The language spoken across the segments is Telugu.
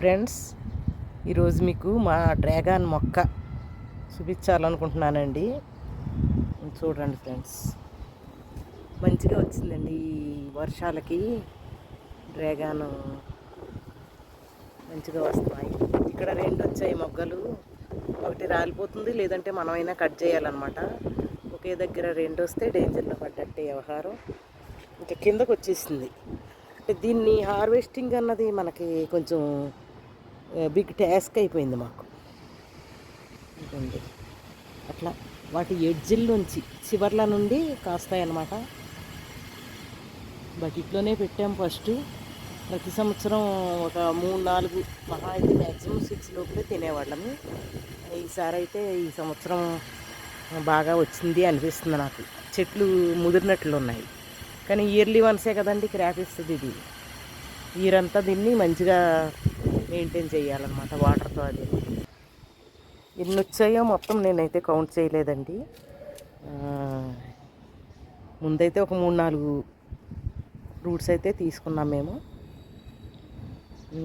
ఫ్రెండ్స్ ఈరోజు మీకు మా డ్రాగన్ మొక్క చూపించాలనుకుంటున్నానండి. చూడండి ఫ్రెండ్స్. మంచిగా వచ్చిందండి ఈ వర్షాలకి. డ్రాగన్ మంచిగా వస్తున్నాయి. ఇక్కడ రెండు వచ్చాయి మొగ్గలు. ఒకటి రాలిపోతుంది లేదంటే మనమైనా కట్ చేయాలన్నమాట. ఒకే దగ్గర రెండు వస్తే డేంజర్లో పడ్డట్టే వ్యవహారం. ఇంకా కిందకు వచ్చేసింది. అంటే దీన్ని హార్వెస్టింగ్ అన్నది మనకి కొంచెం బిగ్ టాస్క్ అయిపోయింది మాకు. అట్లా వాటి ఎడ్జిల్ నుంచి చివర్ల నుండి కాస్తాయి అన్నమాట బకెట్లోనే పెట్టాం ఫస్ట్ ప్రతి సంవత్సరం ఒక మూడు నాలుగు మహా అయితే మ్యాక్సిమం సిక్స్ లోపలే తినేవాళ్ళము ఈసారి అయితే ఈ సంవత్సరం బాగా వచ్చింది అనిపిస్తుంది నాకు. చెట్లు ముదిరినట్లు ఉన్నాయి. కానీ ఇయర్లీ వన్సే కదండి క్రాప్ ఇస్తుంది ఇది. ఇయర్ అంతా దీన్ని మంచిగా మెయింటైన్ చేయాలన్నమాట వాటర్తో అది. ఎన్ని వచ్చాయో మొత్తం నేనైతే కౌంట్ చేయలేదండి. ముందైతే ఒక మూడు నాలుగు ఫ్రూట్స్ అయితే తీసుకున్నాం మేము.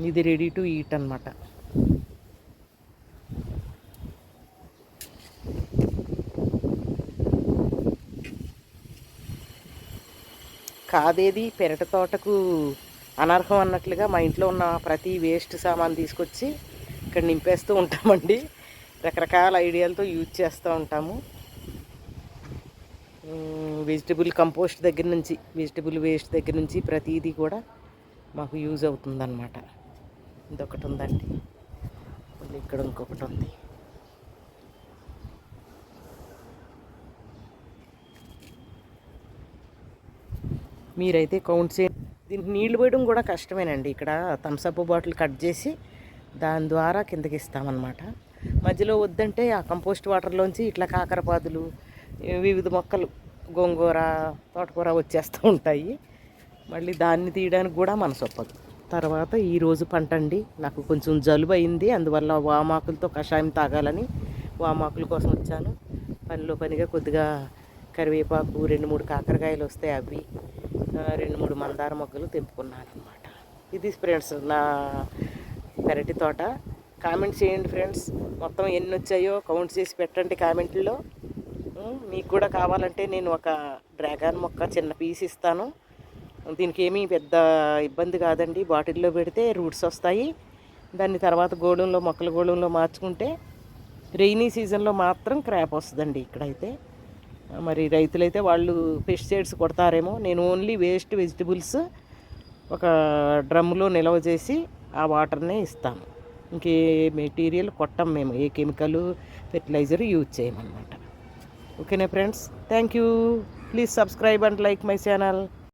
ఇది రెడీ టు ఈట్ అనమాట కాదేది పెరట తోటకు అనర్హం అన్నట్లుగా మా ఇంట్లో ఉన్న ప్రతి వేస్ట్ సామాన్ తీసుకొచ్చి ఇక్కడ నింపేస్తూ ఉంటామండి. రకరకాల ఐడియాలతో యూజ్ చేస్తూ ఉంటాము. వెజిటబుల్ కంపోస్ట్ దగ్గర నుంచి వెజిటబుల్ వేస్ట్ దగ్గర నుంచి ప్రతిదీ కూడా మాకు యూజ్ అవుతుందన్నమాట. ఇదొకటి ఉందండి. మళ్ళీ ఇక్కడ ఇంకొకటి ఉంది. మీరైతే కౌంట్ చేయండి. దీనికి నీళ్ళు పోయడం కూడా కష్టమేనండి. ఇక్కడ థమ్సప్ బాటిల్ కట్ చేసి దాని ద్వారా కిందకి ఇస్తామన్నమాట. మధ్యలో వద్దంటే ఆ కంపోస్ట్ వాటర్లోంచి ఇట్లా కాకరపాదులు వివిధ మొక్కలు గోంగూర తోటకూర వచ్చేస్తూ ఉంటాయి. మళ్ళీ దాన్ని తీయడానికి కూడా మనసొప్పదు. తర్వాత ఈరోజు పంట అండి. నాకు కొంచెం జలుబు అయింది. అందువల్ల వామాకులతో కషాయం తాగాలని వామాకుల కోసం వచ్చాను. పనిలో పనిగా కొద్దిగా కరివేపాకు రెండు మూడు కాకరకాయలు వస్తాయి అవి. రెండు మూడు మందార మొగ్గలు తెంపుకున్నాను అనమాట ఇది ఫ్రెండ్స్ నా పెరటి తోట. కామెంట్ చేయండి ఫ్రెండ్స్ మొత్తం ఎన్ని వచ్చాయో కౌంట్ చేసి పెట్టండి కామెంట్లో. మీకు కూడా కావాలంటే నేను ఒక డ్రాగన్ మొక్క చిన్న పీస్ ఇస్తాను. దీనికి ఏమీ పెద్ద ఇబ్బంది కాదండి బాటిల్లో పెడితే రూట్స్ వస్తాయి. దాన్ని తర్వాత గోడంలో మొక్కల గోడంలో మార్చుకుంటే రెయినీ సీజన్లో మాత్రం క్రాప్ వస్తుందండి ఇక్కడైతే. మరి రైతులైతే వాళ్ళు పెస్టిసైడ్స్ కొడతారేమో. నేను ఓన్లీ వేస్ట్ వెజిటబుల్స్ ఒక డ్రమ్లో నిల్వ చేసి ఆ వాటర్నే ఇస్తాము ఇంకే మెటీరియల్ కొట్టం మేము ఏ కెమికల్ ఫెర్టిలైజర్ యూజ్ చేయమన్నమాట. ఓకేనా friends thank you please subscribe and like my channel